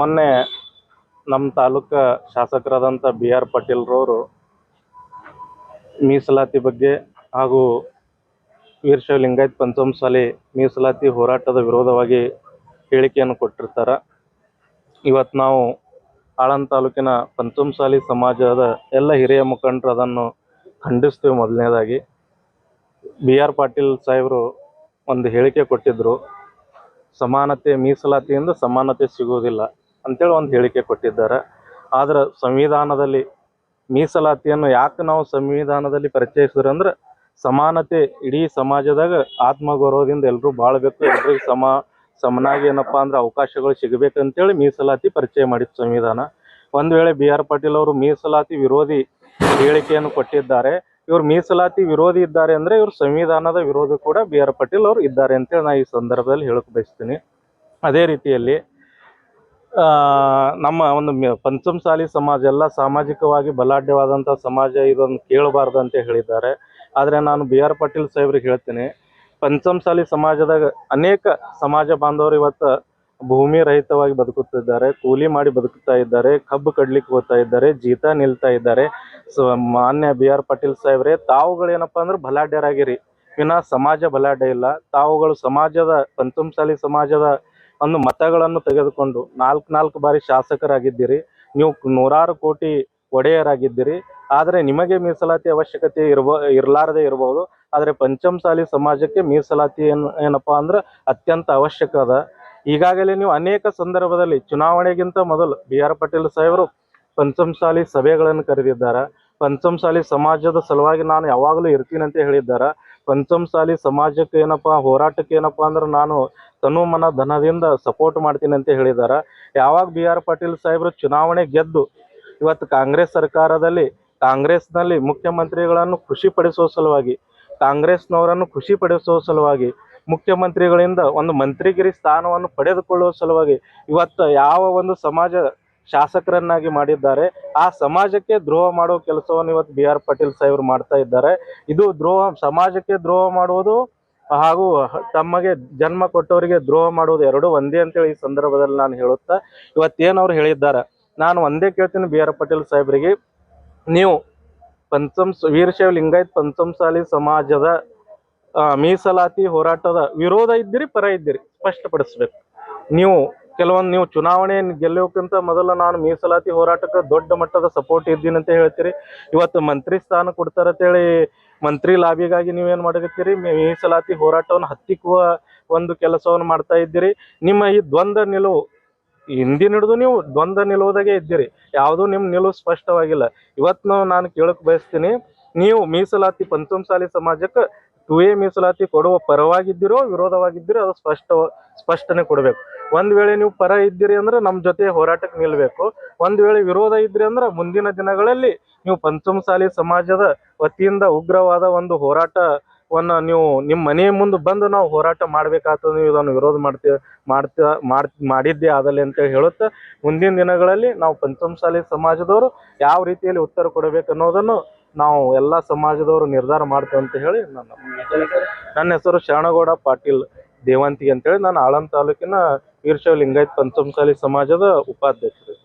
ಮೊನ್ನೆ ನಮ್ಮ ತಾಲೂಕ ಶಾಸಕರಾದಂಥ B R ಪಾಟೀಲ್ರವರು ಮೀಸಲಾತಿ ಬಗ್ಗೆ ಹಾಗೂ ವೀರಶೈವ ಲಿಂಗಾಯತ್ ಪಂಚಮಸಾಲಿ ಮೀಸಲಾತಿ ಹೋರಾಟದ ವಿರೋಧವಾಗಿ ಹೇಳಿಕೆಯನ್ನು ಕೊಟ್ಟಿರ್ತಾರೆ. ಇವತ್ತು ನಾವು ಆಳಂದ ತಾಲೂಕಿನ ಪಂಚಮಸಾಲಿ ಸಮಾಜದ ಎಲ್ಲ ಹಿರಿಯ ಮುಖಂಡರು ಅದನ್ನು ಖಂಡಿಸ್ತೀವಿ ಮೊದಲನೇದಾಗಿ. ಬಿ ಆರ್ ಪಾಟೀಲ್ ಸಾಹೇಬರು ಒಂದು ಹೇಳಿಕೆ ಕೊಟ್ಟಿದ್ದರು ಸಮಾನತೆ ಮೀಸಲಾತಿಯಿಂದ ಸಮಾನತೆ ಸಿಗುವುದಿಲ್ಲ. ಅಂತೇಳಿ ಒಂದು ಹೇಳಿಕೆ ಕೊಟ್ಟಿದ್ದಾರೆ. ಆದರೆ ಸಂವಿಧಾನದಲ್ಲಿ ಮೀಸಲಾತಿಯನ್ನು ಯಾಕೆ ನಾವು ಸಂವಿಧಾನದಲ್ಲಿ ಪರಿಚಯಿಸಿದ್ರೆ ಅಂದ್ರೆ ಸಮಾನತೆ ಇಡೀ ಸಮಾಜದಾಗ ಆತ್ಮಗೌರವದಿಂದ ಎಲ್ಲರೂ ಬಾಳ್ಬೇಕು ಎಲ್ಲರಿಗೂ ಸಮ, ಸಮನಾಗಿ ಏನಪ್ಪಾ ಅಂದ್ರೆ ಅವಕಾಶಗಳು ಸಿಗಬೇಕಂತೇಳಿ ಮೀಸಲಾತಿ ಪರಿಚಯ ಮಾಡಿತ್ತು ಸಂವಿಧಾನ. ಒಂದು ವೇಳೆ ಬಿ ಆರ್ ಪಾಟೀಲ್ ಅವರು ಮೀಸಲಾತಿ ವಿರೋಧಿ ಹೇಳಿಕೆಯನ್ನು ಕೊಟ್ಟಿದ್ದಾರೆ. ಇವರು ಮೀಸಲಾತಿ ವಿರೋಧಿ ಇದ್ದಾರೆ ಅಂದ್ರೆ ಇವರು ಸಂವಿಧಾನದ ವಿರೋಧಿ ಕೂಡ ಬಿ ಆರ್ ಪಾಟೀಲ್ ಅವರು ಇದ್ದಾರೆ ಅಂತೇಳಿ ನಾ ಈ ಸಂದರ್ಭದಲ್ಲಿ ಹೇಳಕ್ ಬಯಸ್ತೀನಿ. ಅದೇ ರೀತಿಯಲ್ಲಿ ನಮ್ಮ ಒಂದು ಪಂಚಮಸಾಲಿ ಸಮಾಜ ಎಲ್ಲ ಸಾಮಾಜಿಕವಾಗಿ ಬಲಾಢ್ಯವಾದಂಥ ಸಮಾಜ ಇದನ್ನು ಕೇಳಬಾರ್ದು ಅಂತ ಹೇಳಿದ್ದಾರೆ. ಆದರೆ ನಾನು ಬಿ ಆರ್ ಪಾಟೀಲ್ ಸಾಹೇಬ್ರಿಗೆ ಹೇಳ್ತೀನಿ, ಪಂಚಮಸಾಲಿ ಸಮಾಜದಾಗ ಅನೇಕ ಸಮಾಜ ಬಾಂಧವರು ಇವತ್ತು ಭೂಮಿ ರಹಿತವಾಗಿ ಬದುಕುತ್ತಿದ್ದಾರೆ, ಕೂಲಿ ಮಾಡಿ ಬದುಕುತ್ತಾ ಇದ್ದಾರೆ, ಕಬ್ಬು ಕಡ್ಲಿಕ್ಕೆ ಹೋಗ್ತಾ ಇದ್ದಾರೆ, ಜೀತ ನಿಲ್ತಾ ಇದ್ದಾರೆ. ಸೊ, ಮಾನ್ಯ ಬಿ ಆರ್ ಪಾಟೀಲ್ ಸಾಹೇಬ್ರೆ, ತಾವುಗಳು ಏನಪ್ಪಾ ಅಂದ್ರೆ ಬಲಾಢ್ಯರಾಗಿರಿ. ವಿನ ಸಮಾಜ ಬಲಾಢ್ಯ ಇಲ್ಲ. ತಾವುಗಳು ಸಮಾಜದ, ಪಂಚಮಸಾಲಿ ಸಮಾಜದ ಒಂದು ಮತಗಳನ್ನು ತೆಗೆದುಕೊಂಡು ನಾಲ್ಕು ನಾಲ್ಕು ಬಾರಿ ಶಾಸಕರಾಗಿದ್ದೀರಿ. ನೀವು ನೂರಾರು ಕೋಟಿ ಒಡೆಯರಾಗಿದ್ದೀರಿ. ಆದರೆ ನಿಮಗೆ ಮೀಸಲಾತಿ ಅವಶ್ಯಕತೆ ಇರಬ ಇರಲಾರದೆ ಇರಬಹುದು ಆದರೆ ಪಂಚಮಸಾಲಿ ಸಮಾಜಕ್ಕೆ ಮೀಸಲಾತಿ ಏನು, ಏನಪ್ಪಾ ಅಂದ್ರೆ ಅತ್ಯಂತ ಅವಶ್ಯಕ ಅದ. ಈಗಾಗಲೇ ನೀವು ಅನೇಕ ಸಂದರ್ಭದಲ್ಲಿ ಚುನಾವಣೆಗಿಂತ ಮೊದಲು ಬಿ ಆರ್ ಪಾಟೀಲ್ ಸಾಹೇಬರು ಪಂಚಮಸಾಲಿ ಸಭೆಗಳನ್ನು ಕರೆದಿದ್ದಾರೆ. ಪಂಚಮಸಾಲಿ ಸಮಾಜದ ಸಲುವಾಗಿ ನಾನು ಯಾವಾಗಲೂ ಇರ್ತೀನಿ ಅಂತ ಹೇಳಿದ್ದಾರೆ. ಪಂಚಮಸಾಲಿ ಸಮಾಜಕ್ಕೆ ಏನಪ್ಪಾ, ಹೋರಾಟಕ್ಕೆ ಏನಪ್ಪಾ ಅಂದ್ರೆ ನಾನು ತನು ಮನ ಧನದಿಂದ ಸಪೋರ್ಟ್ ಮಾಡ್ತೀನಿ ಅಂತ ಹೇಳಿದ್ದಾರೆ. ಯಾವಾಗ ಬಿ ಆರ್ ಪಾಟೀಲ್ ಸಾಹೇಬರು ಚುನಾವಣೆ ಗೆದ್ದು ಇವತ್ತು ಕಾಂಗ್ರೆಸ್ ಸರ್ಕಾರದಲ್ಲಿ, ಕಾಂಗ್ರೆಸ್ನಲ್ಲಿ ಮುಖ್ಯಮಂತ್ರಿಗಳನ್ನು ಖುಷಿಪಡಿಸುವ ಸಲುವಾಗಿ, ಕಾಂಗ್ರೆಸ್ನವರನ್ನು ಖುಷಿಪಡಿಸುವ ಸಲುವಾಗಿ, ಮುಖ್ಯಮಂತ್ರಿಗಳಿಂದ ಒಂದು ಮಂತ್ರಿಗಿರಿ ಸ್ಥಾನವನ್ನು ಪಡೆದುಕೊಳ್ಳುವ ಸಲುವಾಗಿ ಇವತ್ತು ಯಾವ ಒಂದು ಸಮಾಜ ಶಾಸಕರನ್ನಾಗಿ ಮಾಡಿದ್ದಾರೆ. ಆ ಸಮಾಜಕ್ಕೆ ದ್ರೋಹ ಮಾಡುವ ಕೆಲಸವನ್ನು ಇವತ್ತು ಬಿ ಆರ್ ಪಾಟೀಲ್ ಸಾಹೇಬರು ಮಾಡ್ತಾ ಇದ್ದಾರೆ. ಇದು ದ್ರೋಹ, ಸಮಾಜಕ್ಕೆ ದ್ರೋಹ ಮಾಡುವುದು ಹಾಗೂ ತಮಗೆ ಜನ್ಮ ಕೊಟ್ಟವರಿಗೆ ದ್ರೋಹ ಮಾಡುವುದು ಎರಡು ಒಂದೇ ಅಂತೇಳಿ ಈ ಸಂದರ್ಭದಲ್ಲಿ ನಾನು ಹೇಳುತ್ತಾ, ಇವತ್ತೇನು ಅವ್ರು ಹೇಳಿದ್ದಾರೆ. ನಾನು ಒಂದೇ ಕೇಳ್ತೀನಿ ಬಿ ಆರ್ ಪಾಟೀಲ್ ಸಾಹೇಬರಿಗೆ, ನೀವು ಪಂಚಮ್ ವೀರಶೈವ ಲಿಂಗಾಯತ್ ಪಂಚಮಸಾಲಿ ಸಮಾಜದ ಮೀಸಲಾತಿ ಹೋರಾಟದ ವಿರೋಧ ಇದ್ದೀರಿ ಪರ ಇದ್ದೀರಿ, ಸ್ಪಷ್ಟಪಡಿಸ್ಬೇಕು. ನೀವು ಕೆಲವೊಂದು ನೀವು ಚುನಾವಣೆ ಗೆಲ್ಲೋಕ್ಕಿಂತ ಮೊದಲು ನಾನು ಮೀಸಲಾತಿ ಹೋರಾಟಕ್ಕೆ ದೊಡ್ಡ ಮಟ್ಟದ ಸಪೋರ್ಟ್ ಇದ್ದೀನಿ ಅಂತ ಹೇಳ್ತೀರಿ. ಇವತ್ತು ಮಂತ್ರಿ ಸ್ಥಾನ ಕೊಡ್ತಾರಂತೇಳಿ ಮಂತ್ರಿ ಲಾಭಿಗಾಗಿ ನೀವೇನು ಮಾಡಕತ್ತೀರಿ ಮೀಸಲಾತಿ ಹೋರಾಟವನ್ನು ಹತ್ತಿಕ್ಕುವ ಒಂದು ಕೆಲಸವನ್ನು ಮಾಡ್ತಾ ಇದ್ದೀರಿ. ನಿಮ್ಮ ಈ ದ್ವಂದ್ವ ನಿಲುವು, ಹಿಂದಿನ ಹಿಡಿದು ನೀವು ದ್ವಂದ್ವ ನಿಲುವುದಾಗೆ ಇದ್ದೀರಿ. ಯಾವುದೂ ನಿಮ್ಮ ನಿಲುವು ಸ್ಪಷ್ಟವಾಗಿಲ್ಲ. ಇವತ್ತು ನಾನು ಕೇಳಕ್ಕೆ ಬಯಸ್ತೀನಿ, ನೀವು ಮೀಸಲಾತಿ ಪಂಚಮಸಾಲಿ ಸಮಾಜಕ್ಕೆ ಟು ಎ ಮೀಸಲಾತಿ ಕೊಡುವ ಪರವಾಗಿದ್ದೀರೋ ವಿರೋಧವಾಗಿದ್ದೀರೋ ಅದು ಸ್ಪಷ್ಟ ಸ್ಪಷ್ಟನೆ ಕೊಡಬೇಕು. ಒಂದ್ ವೇಳೆ ನೀವು ಪರ ಇದ್ದೀರಿ ಅಂದ್ರೆ ನಮ್ಮ ಜೊತೆ ಹೋರಾಟಕ್ಕೆ ನಿಲ್ಬೇಕು. ಒಂದ್ ವೇಳೆ ವಿರೋಧ ಇದ್ರಿ ಅಂದ್ರೆ ಮುಂದಿನ ದಿನಗಳಲ್ಲಿ ನೀವು ಪಂಚಮಸಾಲಿ ಸಮಾಜದ ವತಿಯಿಂದ ಉಗ್ರವಾದ ಒಂದು ಹೋರಾಟವನ್ನ ನೀವು ನಿಮ್ಮ ಮನೆಯ ಮುಂದೆ ಬಂದು ನಾವು ಹೋರಾಟ ಮಾಡ್ಬೇಕಾಗ್ತದೆ. ನೀವು ಇದನ್ನು ವಿರೋಧ ಮಾಡ್ತೀವಿ ಮಾಡ್ತಾ, ಮಾಡ್, ಮಾಡಿದ್ದೆ ಆದಲ್ಲಿ ಅಂತ ಹೇಳುತ್ತೆ ಮುಂದಿನ ದಿನಗಳಲ್ಲಿ ನಾವು ಪಂಚಮಸಾಲಿ ಸಮಾಜದವರು ಯಾವ ರೀತಿಯಲ್ಲಿ ಉತ್ತರ ಕೊಡಬೇಕು ಅನ್ನೋದನ್ನು ನಾವು ಎಲ್ಲ ಸಮಾಜದವರು ನಿರ್ಧಾರ ಮಾಡ್ತೇವೆ ಅಂತ ಹೇಳಿ ನನ್ನ ನನ್ನ ಹೆಸರು ಶರಣಗೌಡ ಪಾಟೀಲ್ ದೇವಂತಿ ಅಂತೇಳಿ ನಾನು ಆಳಂದ ತಾಲೂಕಿನ ವೀರಶೈವ ಲಿಂಗಾಯತ್ ಪಂಚಮಸಾಲಿ ಸಮಾಜದ ಉಪಾಧ್ಯಕ್ಷರು.